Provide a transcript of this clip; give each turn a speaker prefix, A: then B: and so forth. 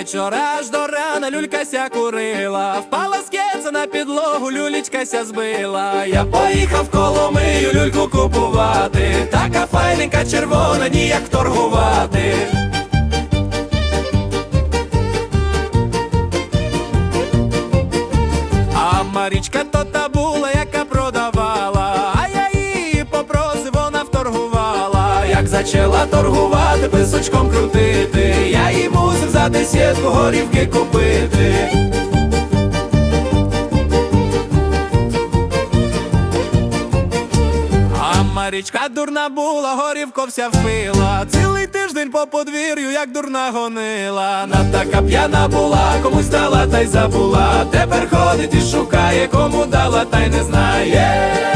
A: Вчора аж до рана люлькася курила, впала з на підлогу, люлічкася збила. Я поїхав коломию люльку купувати, така файненька червона, ніяк торгувати. А Марічка то та була, яка продавала, а я її попросив, вона вторгувала. Як зачала торгувати, писочком крутити, я їй за десятку горівки купити. А дурна була, горівко вся впила. Цілий тиждень по подвір'ю, як дурна гонила. На така п'яна була, комусь дала та й забула. Тепер ходить і шукає, кому дала, та й не знає.